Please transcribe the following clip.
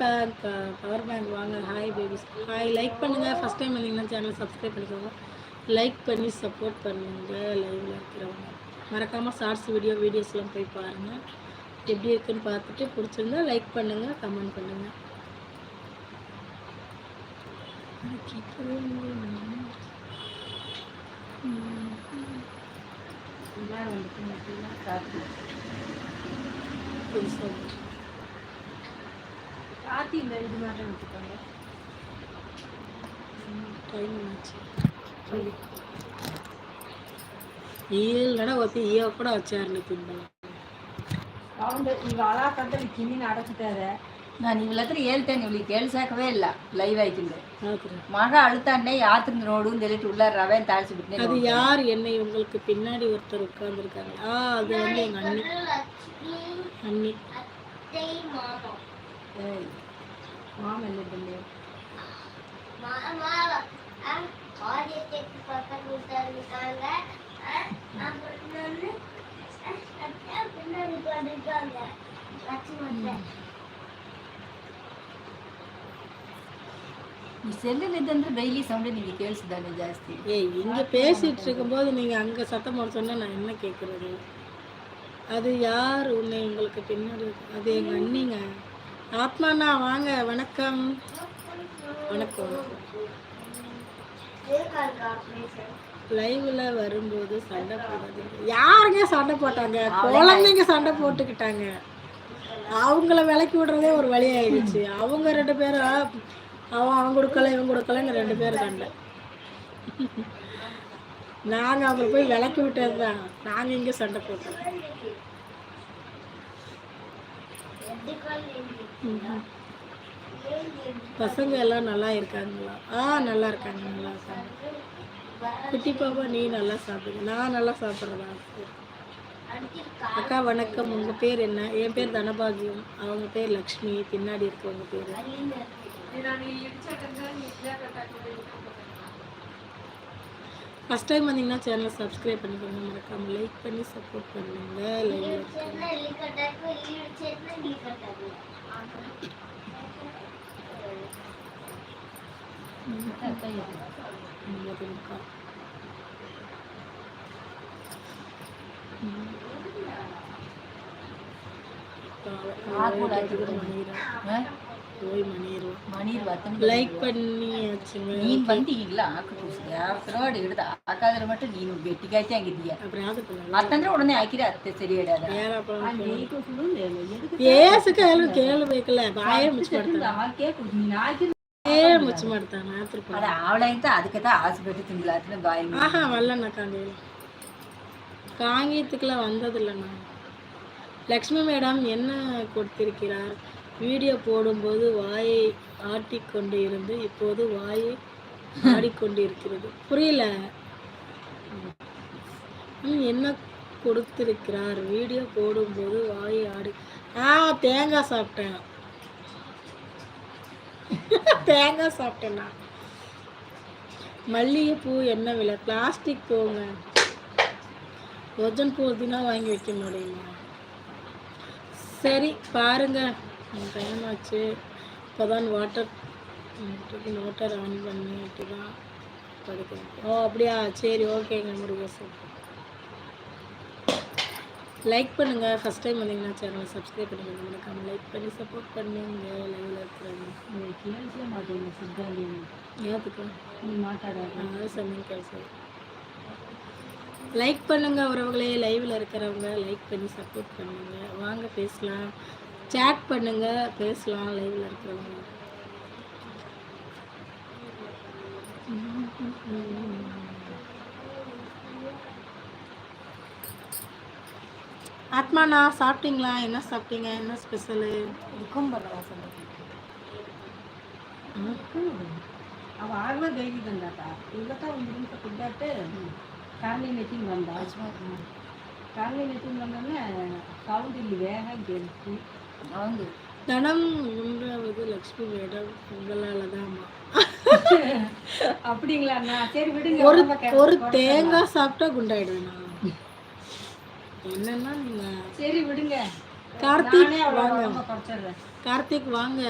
Bank power bank வாங்க. Hi babies hi like பண்ணுங்கள் first time வந்தீங்கன்னா சேனல் சப்ஸ்கிரைப் பண்ணிக்கோங்க. லைக் பண்ணி சப்போர்ட் பண்ணுங்க. லைவில் இருக்கிறவங்க. மறக்காமல் ஷார்ட்ஸ் வீடியோ வீடியோஸ்லாம் போய் பாருங்கள் எப்படி இருக்குன்னு பார்த்துட்டு பிடிச்சிருந்தா லைக் பண்ணுங்கள் கமெண்ட் பண்ணுங்கள் மாற்றி இந்த இது மாதிரி விட்டுக்கோங்க இல்லைன்னா ஒத்தி ஈய கூட வச்சாருன்னு திம்பலாம் அவங்க இவ அழாக்கத்தை கிமி நடக்கிட்டாரு நான் இவ்வளோத்துல ஏழ்த்தேன் இவளுக்கு சேர்க்கவே இல்லை. லைவ் ஆயிக்கிண்டு. மழை அழுத்தாண்டே யாத்திருந்து நோடுன்னு சொல்லிட்டு உள்ள ரவன் தாளிச்சு விட்டு அது யார் என்னை உங்களுக்கு பின்னாடி ஒருத்தர் உட்கார்ந்துருக்காங்க ஆ அது வந்து எங்கள் அண்ணி. ಆಮೇಲೆ ಬಂದೆ ಈ ಸೆಲ್ಲಲ್ಲಿ ಇದ್ದಂದ್ರೆ ಡೈಲಿ ಸೌಂಡ್ ನಿಮಗೆ ಕೇಳಿಸಿದ್ದಾನೆ ಜಾಸ್ತಿ ஏய் இங்க பேசிட்டு இருக்கும்போது நீங்க அங்க சத்தம் போட சொன்னா நான் என்ன கேட்கறது அது யார் உன்னை உங்களுக்கு பின்னாடி அது எங்க அண்ணிங்க ஆத்மாண்ணா வாங்க வணக்கம். வணக்கம். லைவ்ல வரும்போது சண்டை போடாதீங்க. யாருங்க சண்டை போட்டாங்க? குழந்தைங்க சண்டை போட்டுக்கிட்டாங்க. அவங்கள விலக்கி விடுறதே ஒரு வழி ஆயிடுச்சு. அவங்க ரெண்டு பேரும் அவன் அவன் கொடுக்கல இவன் கொடுக்கலன்னு ரெண்டு பேரும் சண்டை. நாங்கள் அவங்களை போய் விலக்கி விட்டது தான் நாங்கள் இங்கே சண்டை போட்டோம். பசங்க எல்லாம் நல்லா இருக்காங்களா? ஆ நல்லா இருக்காங்க நல்லா இருக்காங்க. குட்டி பாப்பா நீ நல்லா சாப்பிடுங்க நான் நல்லா சாப்பிட்றதா அக்கா வணக்கம். உங்கள் பேர் என்ன? என் பேர் தனபாகியம். அவங்க பேர் லக்ஷ்மி. பின்னாடி இருக்கவங்க பேர். ஃபஸ்ட் டைம் வந்தீங்கன்னா சேனலை சப்ஸ்கிரைப் பண்ணிக்கோங்க. மறக்காம லைக் பண்ணி சப்போர்ட் பண்ணுங்க. லைவ்ல போய் பண்ணிடுவோம் லைக் பண்ணியாச்சுங்க நீ பண்ணிட்டீங்களா ஆக்கு மட்டும் நீ கெட்டிக்காச்சே அங்கிட்டியா அத்தனை உடனே ஆக்கிறா அத்தை சரியிடாத முச்சு படுத்தா கேக்கு நீ நாக்கி முச்சு ஆஹா வரலண்ணா காங்கேயம் காங்கேயத்துக்குலாம் வந்ததில்லைண்ணா. லக்ஷ்மி மேடம் என்ன கொடுத்திருக்கிறார்? வீடியோ போடும்போது வாயை ஆட்டிக்கொண்டு இருந்து இப்போது வாயை ஆடிக்கொண்டு இருக்கிறது புரியல என்ன கொடுத்திருக்கிறார்? வீடியோ போடும்போது வாயை ஆடி ஆ தேங்காய் சாப்பிட்டேன். தேங்காய் சாப்பிட்டேன்னா மல்லிகைப்பூ என்ன விலை? பிளாஸ்டிக் போங்க. ஒஜன் பூ தினம் வாங்கி வைக்க முடியுமா? சரி பாருங்க. டைம் ஆச்சு இப்போ தான் வாட்டர் வாட்டர் ஆன் பண்ணி பண்ணிட்டு தான் படிக்கிறேன். ஓ அப்படியா? சரி ஓகேங்க முருகேசன் லைக் பண்ணுங்கள் ஃபஸ்ட் டைம் வந்தீங்கன்னா சேனலை சப்ஸ்கிரைப் பண்ணுங்கள் மறக்காமல் லைக் பண்ணி சப்போர்ட் பண்ணுங்க. லைவில் இருக்கிறாங்க கேள்வியே மாட்டேங்க சித்தாந்தி ஏற்றுக்கா நீ மாட்டாடாது சமையல் கேள்வி லைக் பண்ணுங்கள் உறவுகளே. லைவில் இருக்கிறவங்க லைக் பண்ணி சப்போர்ட் பண்ணுங்கள் வாங்க பேசலாம். சேட் பண்ணுங்கள் பேசலாம் லைவில் இருக்கிறவங்க. ஆத்மாண்ணா சாப்பிட்டீங்களா? என்ன சாப்பிட்டீங்க? என்ன ஸ்பெஷலு இருக்கும் பண்ணவா சொல்லுங்க அவள் ஆர்வம் கேள்வி தந்தாட்டா இவ்வளோதான் உங்கள் வீட்டை கொண்டாட்டு ஃபேமிலி மீட்டிங் வந்தா. ஃபேமிலி மீட்டிங் வந்தோடனே கவுண்ட் இல்லை வேக கேட்டு தனம் மூன்றாவது லக்ஷ்மி மேடம் உங்களால தான்மா அப்படிங்களா சரி விடுங்க. ஒரு ஒரு தேங்காய் சாப்பிட்டா குண்டாயிடுவேண்ணா என்னன்னா நீங்க சரி விடுங்க. கார்த்திக் வாங்க. கார்த்திக் வாங்க.